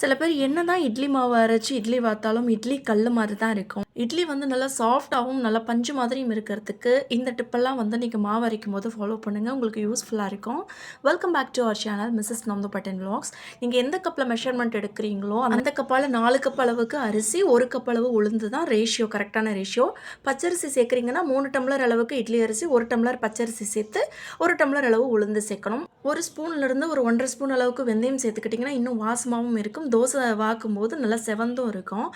சில பேர் என்ன தான் இட்லி மாவு அரைச்சி இட்லி பார்த்தாலும் இட்லி கல் மாதிரி தான் இருக்கும். இட்லி வந்து நல்லா சாஃப்டாகவும் நல்லா பஞ்சு மாதிரியும் இருக்கிறதுக்கு இந்த டிப்பெல்லாம் வந்து நீங்கள் மாவு அரைக்கும் போது ஃபாலோ பண்ணுங்கள் உங்களுக்கு யூஸ்ஃபுல்லாக இருக்கும். Welcome back to our channel Mrs Nandu button vlogs. நீங்கள் எந்த கப்பில் மெஷர்மெண்ட் எடுக்கிறீங்களோ அந்த கப்பால் நாலு கப் அளவுக்கு அரிசி ஒரு கப் அளவு உளுந்து தான் ரேஷியோ கரெக்டான ரேஷியோ பச்சரிசி சேர்க்குறீங்கன்னா மூணு டம்ளர் அளவுக்கு இட்லி அரிசி ஒரு டம்ளர் பச்சரிசி சேர்த்து ஒரு டம்ளர் அளவு உளுந்து சேர்க்கணும். ஒரு ஸ்பூன்லேருந்து ஒரு ஒன்றரை ஸ்பூன் அளவுக்கு வெந்தயம் சேர்த்துக்கிட்டிங்கன்னா இன்னும் வாசமாகவும் இருக்கும். தோசை வாக்கும் போது நல்லா செவந்தும் இருக்கும்.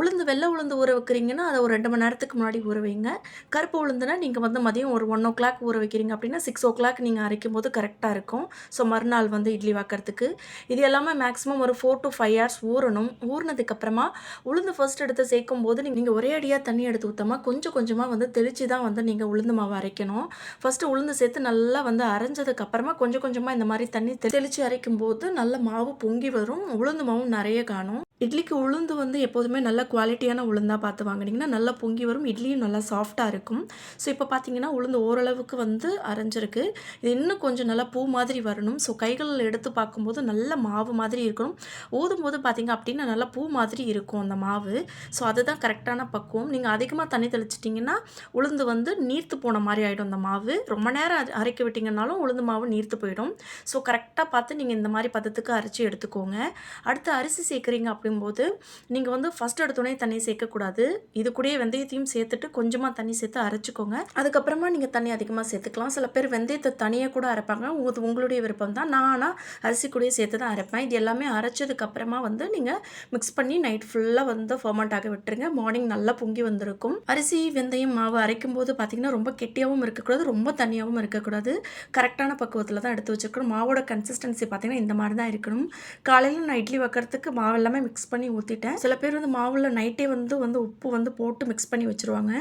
உளுந்து வெள்ளை உளுந்து ஊற வைக்கிறீங்க வைக்கிறீங்கன்னா அதை ஒரு ரெண்டு மணி நேரத்துக்கு முன்னாடி ஊற வைங்க. கருப்பு உளுந்துனா நீங்கள் வந்து மதியம் ஒரு ஒன் ஓ கிளாக் ஊற வைக்கிறீங்க அப்படின்னா சிக்ஸ் ஓ கிளாக் நீங்கள் அரைக்கும் போது கரெக்டாக இருக்கும். ஸோ மறுநாள் வந்து இட்லி வாக்கிறதுக்கு. இது எல்லாமே மேக்ஸிமம் ஒரு ஃபோர் டு ஃபைவ் ஹவர்ஸ் ஊறணும். ஊறினதுக்கப்புறமா உளுந்து ஃபர்ஸ்ட் எடுத்து சேர்க்கும் போது நீங்கள் ஒரே அடியாக தண்ணி எடுத்து ஊற்றாமல் கொஞ்சம் கொஞ்சமாக வந்து தெளித்து தான் வந்து நீங்கள் உளுந்து மாவு அரைக்கணும். ஃபஸ்ட்டு உளுந்து சேர்த்து நல்லா வந்து அரைஞ்சதுக்கப்புறமா கொஞ்சம் கொஞ்சமாக இந்த மாதிரி தண்ணி தெளித்து அரைக்கும் போது நல்ல மாவு பொங்கி வரும். உளுந்து மாவும் நிறைய காணும். இட்லிக்கு உளுந்து வந்து எப்போதுமே நல்ல குவாலிட்டியான உளுந்தாக பார்த்து வாங்குனீங்கன்னா நல்லா பொங்கி வரும். இட்லியும் நல்லா சாஃப்டாக இருக்கும். ஸோ இப்போ பார்த்தீங்கன்னா உளுந்து ஓரளவுக்கு வந்து அரைஞ்சிருக்கு. இது இன்னும் கொஞ்சம் நல்லா பூ மாதிரி வரணும். ஸோ கைகளில் எடுத்து பார்க்கும்போது நல்ல மாவு மாதிரி இருக்கணும். ஊதும் போது பார்த்தீங்க அப்படின்னா நல்லா பூ மாதிரி இருக்கும் அந்த மாவு. ஸோ அதுதான் கரெக்டான பக்குவம். நீங்கள் அதிகமாக தண்ணி தெளிச்சிட்டிங்கன்னா உளுந்து வந்து நீர்த்து போன மாதிரி ஆகிடும் அந்த மாவு. ரொம்ப நேரம் அரைக்க விட்டிங்கனாலும் உளுந்து மாவு நீர்த்து போயிடும். ஸோ கரெக்டாக பார்த்து நீங்கள் இந்த மாதிரி பதத்துக்கு அரைச்சி எடுத்துக்கோங்க. அடுத்து அரிசி சேர்க்குறீங்க அப்படி அப்படிங்கும்போது நீங்கள் வந்து ஃபஸ்ட் எடுத்தோடனே தண்ணி சேர்க்கக்கூடாது. இது கூடயே வெந்தயத்தையும் சேர்த்துட்டு கொஞ்சமாக தண்ணி சேர்த்து அரைச்சிக்கோங்க. அதுக்கப்புறமா நீங்கள் தண்ணி அதிகமாக சேர்த்துக்கலாம். சில பேர் வெந்தயத்தை தனியாக கூட அரைப்பாங்க. அது உங்களுடைய விருப்பம் தான். நான் ஆனால் அரிசி கூடயே சேர்த்து தான் அரைப்பேன். இது எல்லாமே அரைச்சதுக்கப்புறமா வந்து நீங்கள் மிக்ஸ் பண்ணி நைட் ஃபுல்லாக வந்து ஃபர்மெண்ட் ஆக விட்டுருங்க. மார்னிங் நல்லா பொங்கி வந்திருக்கும். அரிசி வெந்தயம் மாவு அரைக்கும் போது பார்த்தீங்கன்னா ரொம்ப கெட்டியாகவும் இருக்கக்கூடாது. ரொம்ப தண்ணியாகவும் இருக்கக்கூடாது. கரெக்டான பக்குவத்தில் தான் எடுத்து வச்சுருக்கணும். மாவோட கன்சிஸ்டன்சி பார்த்தீங்கன்னா இந்த மாதிரி தான் இருக்கணும். காலையில் நான் இட்லி வைக்கிறதுக்கு மாவு எல்லாமே மிக்ஸ் மிக்ஸ் பண்ணி ஊற்றிட்டேன் சில பேர் வந்து மாவில் நைட்டே வந்து வந்து உப்பு வந்து போட்டு மிக்ஸ் பண்ணி வச்சுருவாங்க.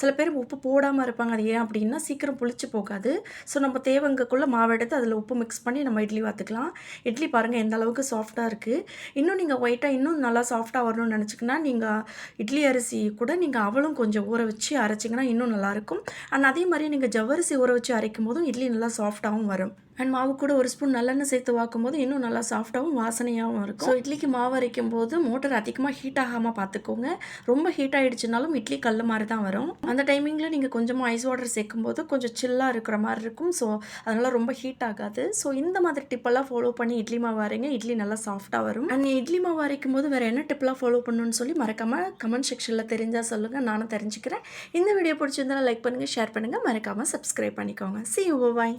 சில பேர் உப்பு போடாமல் இருப்பாங்க. அது ஏன் அப்படின்னா சீக்கிரம் புளிச்சு போகாது. ஸோ நம்ம தேவங்கக்குள்ளே மாவு எடுத்து அதில் உப்பு மிக்ஸ் பண்ணி நம்ம இட்லி வாத்துக்கலாம். இட்லி பாருங்கள் எந்த அளவுக்கு சாஃப்டாக இருக்குது இன்னும் நீங்கள் ஒயிட்டாக இன்னும் நல்லா சாஃப்டாக வரணும்னு நினச்சிங்கன்னா நீங்கள் இட்லி அரிசி கூட நீங்கள் அவளும் கொஞ்சம் ஊற வச்சு அரைச்சிங்கன்னா இன்னும் நல்லாயிருக்கும் அண்ட் அதே மாதிரி நீங்கள் ஜவ்வரிசி ஊற வச்சு அரைக்கும் போதும் இட்லி நல்லா சாஃப்டாகவும் வரும். அண்ட் மாவு கூட ஒரு ஸ்பூன் நல்லெண்ணெய் சேர்த்து வாக்கும் போது இன்னும் நல்லா சாஃப்டாகவும் வாசனையாகவும் இருக்கும். ஸோ இட்லிக்கு மாவு அரைக்கும் போது மோட்டர் அதிகமாக ஹீட் ஆகாமல் பார்த்துக்கோங்க. ரொம்ப ஹீட் ஆகிடுச்சுனாலும் இட்லி கல் மாதிரி தான் வரும். அந்த டைமிங்கில் நீங்கள் கொஞ்சமாக ஐஸ் வாட்டர் சேர்க்கும் போது கொஞ்சம் சில்லாக இருக்கிற மாதிரி இருக்கும். ஸோ அதனால் ரொம்ப ஹீட் ஆகாது. ஸோ இந்த மாதிரி டிப்பெல்லாம் ஃபாலோ பண்ணி இட்லி மாவு அரைங்க. இட்லி நல்லா சாஃப்டாக வரும். அண்ட் இட்லி மாவு அரைக்கும் போது வேறு என்ன டிப்பெல்லாம் ஃபாலோ பண்ணணும்னு சொல்லி மறக்காமல் கமெண்ட் செக்ஷனில் தெரிஞ்சால் சொல்லுங்கள் நானும் தெரிஞ்சுக்கிறேன். இந்த வீடியோ பிடிச்சிருந்தாலும் லைக் பண்ணுங்கள் ஷேர் பண்ணுங்கள் மறக்காமல் சப்ஸ்கிரைப் பண்ணிக்கோங்க. சி ஓ பாய்